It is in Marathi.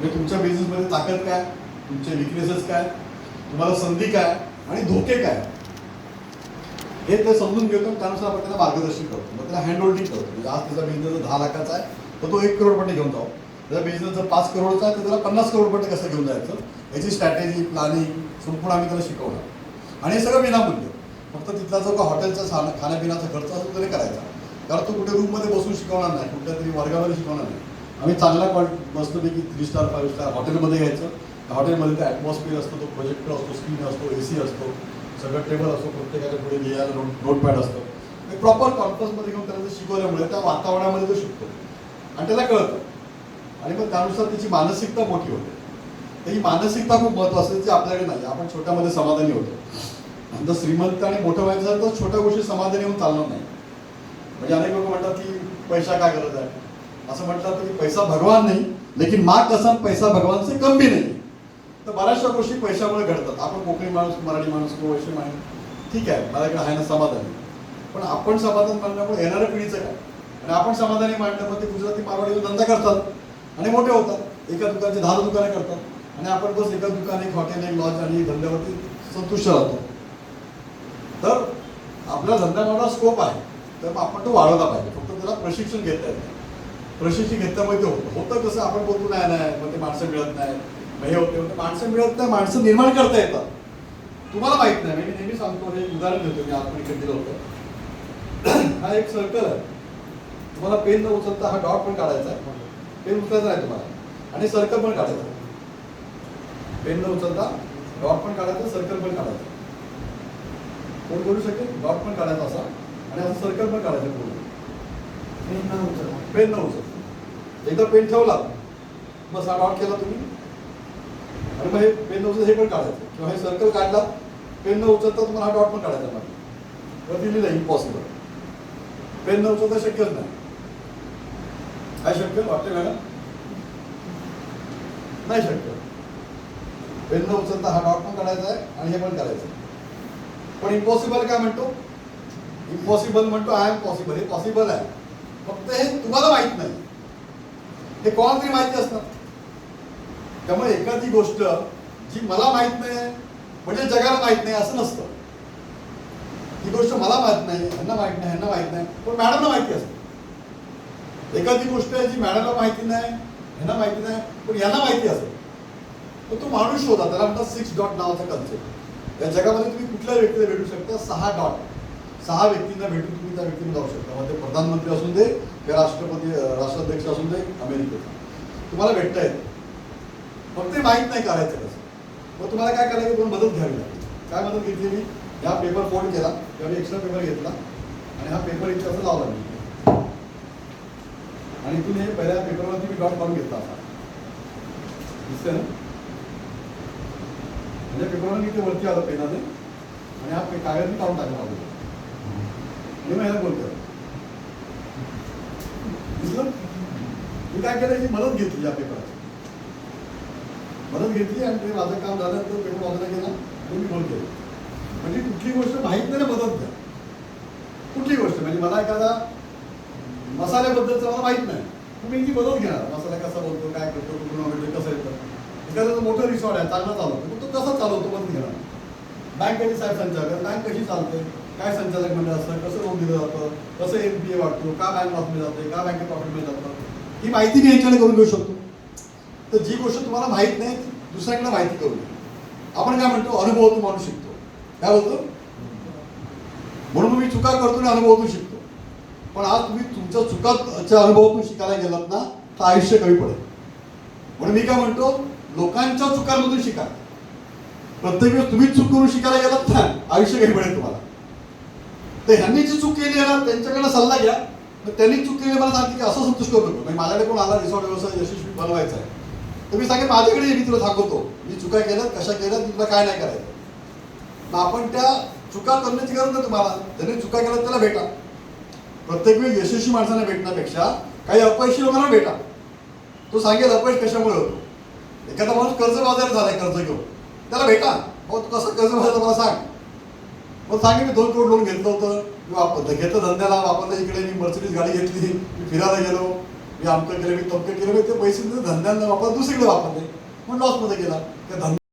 म्हणजे तुमच्या बिझनेसमध्ये ताकद काय? तुमचे विकनेसेस काय? तुम्हाला संधी काय? आणि धोके काय? हे ते समजून घेतो त्यानुसार आपण त्याला मार्गदर्शन करतो. मग त्याला हँड होल्डिंग करतो. म्हणजे आज त्याचा बिझनेस दहा लाखाचा आहे तर तो एक करोडपर्यंत घेऊन जाऊ. त्याचा बिझनेस जर पाच करोडचा आहे तर त्याला पन्नास करोडपर्यंत कसं घेऊन जायचं? याची स्ट्रॅटेजी प्लॅनिंग संपूर्ण आम्ही त्याला शिकवणार. आणि हे सगळं विनामूल्य फक्त तिथला जो का हॉटेलचा खाण्यापिण्याचा खर्च असतो तरी करायचा. कारण तो कुठे रूममध्ये बसून शिकवणार नाही. कुठल्या तरी वर्गामध्ये शिकवणार नाही. आम्ही चांगला क्वालिटी मस्तपैकी थ्री स्टार फाईव्ह स्टार हॉटेलमध्ये घ्यायचं त्या हॉटेलमध्ये ते ॲटमॉस्फिअर असतो तो प्रोजेक्टर असतो स्क्रीन असतो ए सी असतो. सगळं टेबल असतो प्रत्येकाच्या पुढे लिहायला नोट नोटपॅड असतो. एक प्रॉपर कॉन्फरन्समध्ये घेऊन त्याला शिकवल्यामुळे त्या वातावरणामध्ये तो शिकतो. आणि त्याला कळतं. आणि मग त्यानुसार त्याची मानसिकता मोठी होते. तर ही मानसिकता खूप महत्वाची जी आपल्याकडे नाही आपण छोट्यामध्ये समाधानी होतो. आणि जर श्रीमंत आणि मोठं व्हायचं तर छोट्या गोष्टी समाधानी होऊन चालणार नाही. म्हणजे अनेक लोक म्हणतात की पैसा काय गरज आहे? असं म्हटलं तरी पैसा भगवान नाही लेकिन माँ कसम पैसा भगवान से कम भी नाही. तर बऱ्याचशा गोष्टी पैशामुळे घडतात. आपण कोकणी माणूस मराठी माणूस किंवा वैश्य माणूस ठीक आहे माझ्याकडे आहे ना समाधानी. पण आपण समाधान मानल्यामुळे येणाऱ्या पिढीचं काय? आणि आपण समाधानी मांडलं ते गुजराती मारवाडी धंदा करतात आणि मोठे होतात. एका दुकानचे दहा दुकाने करतात. आणि आपण बस एका दुकान एक हॉटेल एक लॉज आणि धंद्यावरती संतुष्ट राहतो. तर आपला धंद्यामध्ये स्कोप आहे. तर आपण तो वाढवला पाहिजे. फक्त त्याला प्रशिक्षण घेता येतं प्रशिक्षण घेतल्यामुळे ते होतं. होतं कसं आपण बोलतो नाही नाही मग ते माणसं मिळत नाही मग हे होते. होते माणसं मिळत नाही माणसं निर्माण करता येतात. तुम्हाला माहीत नाही. मी नेहमी सांगतो हे उदाहरण देतो मी आपण इकडे दिलं होतं. हा एक सर्कल आहे. तुम्हाला पेन न उचलता हा डॉट पण काढायचा आहे. पेन उचलायचा नाही तुम्हाला. आणि सर्कल पण काढायचं पेन न उचलता डॉट पण काढायचं सर्कल पण काढायचं. कोण बोलू शकेल? डॉट पण काढायचा असा. आणि असं सर्कल पण काढायचं पूर्ण पेन न उचल एकदा पेन ठेवला बस हा डॉट केला तुम्ही. आणि मग हे पेन न हे पण काढायचं. किंवा हे सर्कल काढला पेन न उचलता तुम्हाला हा डॉट पण काढायचा मग. तर दिलेलं इम्पॉसिबल पेन न उचलता शक्यच नाही. काय शक्य? वाटते मॅडम? नाही शक्य. पेन न उचलता हा डॉट पण काढायचा आहे आणि हे पण करायचं पण इम्पॉसिबल काय म्हणतो? इम्पॉसिबल म्हणतो आय एम पॉसिबल हे पॉसिबल आहे. फक्त हे तुम्हाला माहीत नाही. हे कोणाला तरी माहिती असतात त्यामुळे एखादी गोष्ट जी मला माहीत नाही म्हणजे जगाला माहीत नाही असं नसतं. ही गोष्ट मला माहीत नाही ह्यांना माहीत नाही ह्यांना माहीत नाही पण मॅडमला माहिती असते. एखादी गोष्ट आहे जी मॅडमला माहिती नाही ह्यांना माहिती नाही पण यांना माहिती असेल तर तो माणूस शोधा त्याला म्हणतात सिक्स डॉट नावाचा कन्सेप्ट या जगामध्ये तुम्ही कुठल्या व्यक्तीला भेटू शकता? सहा डॉट सहा व्यक्तींना भेटून तुम्ही त्या व्यक्तीला जाऊ शकता. मग ते प्रधानमंत्री असून दे किंवा राष्ट्रपती राष्ट्राध्यक्ष असून दे अमेरिकेचा तुम्हाला भेटता येतं. फक्त ते माहीत नाही करायचं कसं. मग तुम्हाला काय करायचं? कोण मदत घ्यावी लागेल. काय मदत घेतली मी? हा पेपर फोल्ड केला. किंवा एक्स्ट्रा पेपर घेतला. आणि हा पेपर इथे असं लावला मी. आणि इथून हे पहिल्या पेपरवरती मी डॉट करून घेतला असा. दिसतंय ना? म्हणजे पेपरवर मी इथे वरती आलं पेनाने. आणि हा पे- कागद मी काढून टाकला होता आणि मग दिसलं? मी काय केलं याची मदत घेतली या पेपराची मदत घेतली आणि ते माझं काम झालं तर पेपर वाजला गेला मी बोल केलं. म्हणजे कुठली गोष्ट माहीत नाही मदत द्या कुठली गोष्ट? म्हणजे मला एखादा मसाल्याबद्दलचं मला माहीत नाही. तुम्ही मी ती मदत घेणार मसाला कसा बोलतो काय करतो कुठून वगैरे कसं येतं. एखादं मोठं रिसॉर्ट आहे चांगला चालवतो. तो कसा चालवतो मदत घेणार. बँकेचे साहेब संचालक? बँक कशी चालते? काय संचालक मंडळ असतं? कसं लोन दिलं जातं? कसं एन पी ए वाटतो का बँक वापरली जाते का बँकेत प्रॉफिट मिळत जातं? ही माहिती मी यांच्याकडे करून घेऊ शकतो. तर जी गोष्ट तुम्हाला माहीत नाही दुसऱ्याकडे माहिती करू आपण काय म्हणतो? अनुभवातून माणूस शिकतो. काय बोलतो? म्हणून मी चुका करतो आणि अनुभवातून शिकतो. पण आज तुम्ही तुमच्या चुकाच्या अनुभवातून शिकायला गेलात ना तर आयुष्य कमी पडेल. म्हणून मी काय म्हणतो? लोकांच्या चुकांमधून शिका. प्रत्येक वेळेस तुम्ही चूक करून शिकायला गेलात ना आयुष्य कमी पडेल तुम्हाला. तर ह्यांनी जी चूक केली आहे ना त्यांच्याकडे सल्ला घ्या. मग त्यांनी चूक केली मला सांगते की असं संतुष्ट करू म्हणजे माझ्याकडे कोण आला रिसॉर्ट व्यवसाय यशस्वी बनवायचा आहे. तर मी सांगेन माझ्याकडे मी तुला दाखवतो मी चुका केल्यात कशा केल्यात तुला काय नाही करायचं. मग आपण त्या चुका करण्याची गरज नाही तुम्हाला. त्यांनी चुका केल्यात त्याला भेटा. प्रत्येक वेळी यशस्वी माणसांना भेटण्यापेक्षा काही अपयशी लोकांना भेटा. तो सांगेल अपयश कशामुळे होतो? एखादा माणूस कर्ज बाजार झालाय कर्ज घेऊन. त्याला भेटा. हो तू कसं कर्ज बाजार मला सांग. मग सांगे मी दोन करोड लोन घेतलं होतं. मी आपण घेतलं धंद्याला वापरलं इकडे मी मर्सिडीज गाडी घेतली मी फिरायला गेलो. मी आमकं केलं मी तमकं केलं मी ते पैसे धंद्याला वापर दुसरीकडे वापरले. मग लॉसमध्ये गेला. त्या धंदा